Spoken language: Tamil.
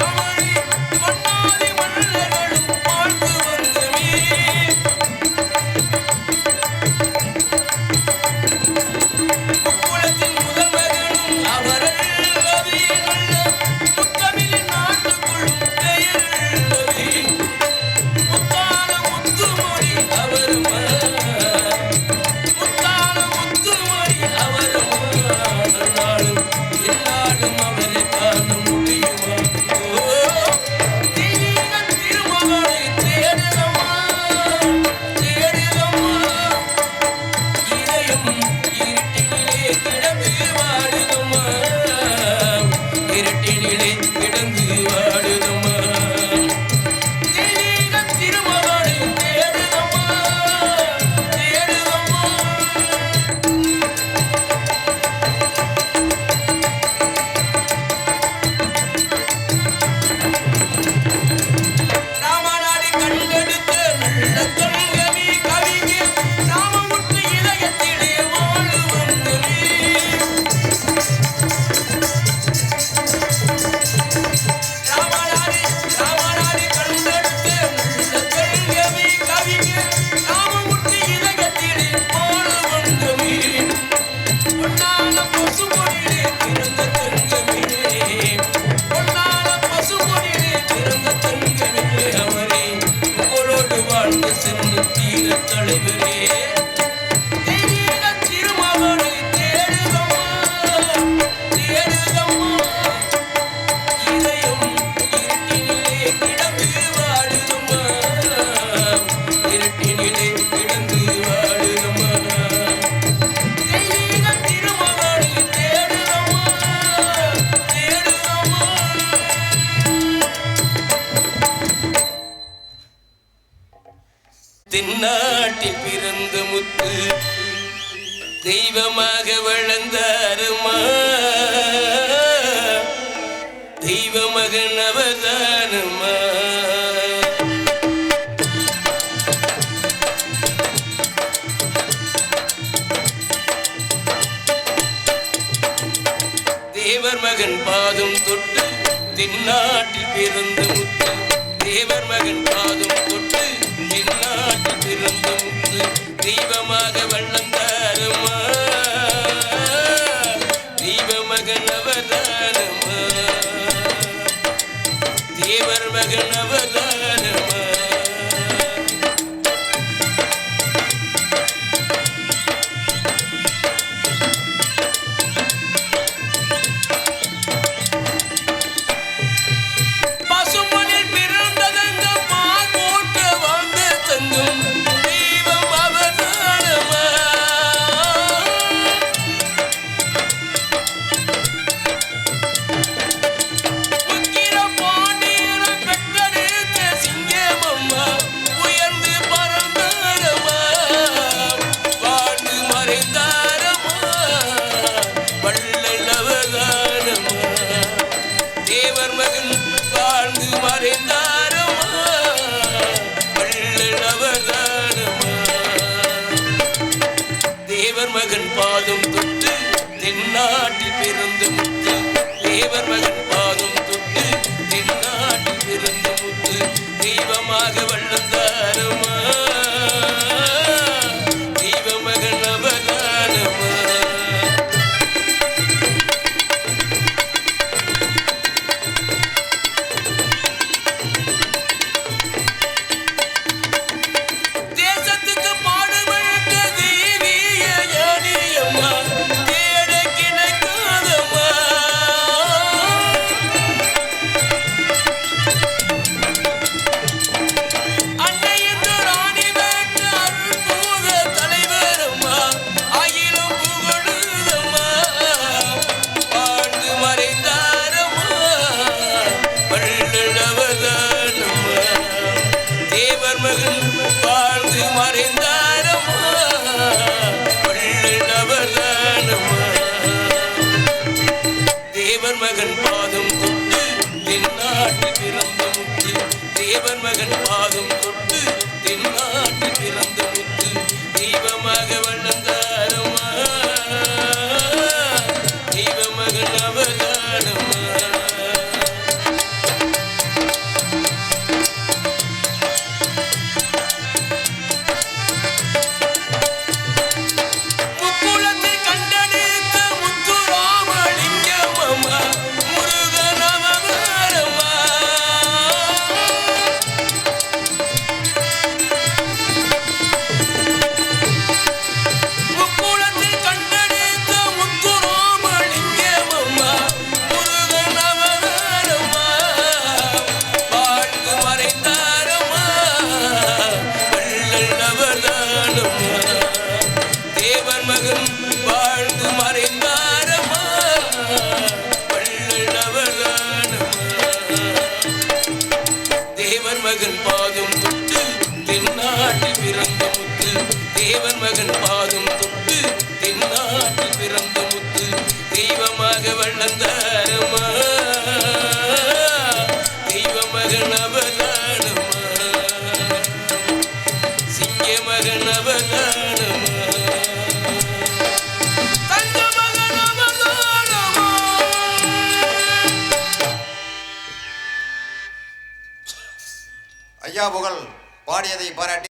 আমার வேதமுத்து தெய்வமாக விளந்த அருமா தெய்வ மகன் அவதானமா தேவர் மகன் பாதம் தொட்டு தென்னாட்டில் பிறந்த முத்து. தேவர் மகன் பாதம் தொட்டு தென்னாட்டில் பிறந்த முத்து. ുണ്ടാകെ വെള്ളം மகன் பாதம் தொட்டு தென்னாட்டில் பிறந்த முத்து. தேவன் மகன் பாதம் தொட்டு தென்னாட்டில் பிறந்த முத்து. தெய்வமாக வளர்ந்தார் embora.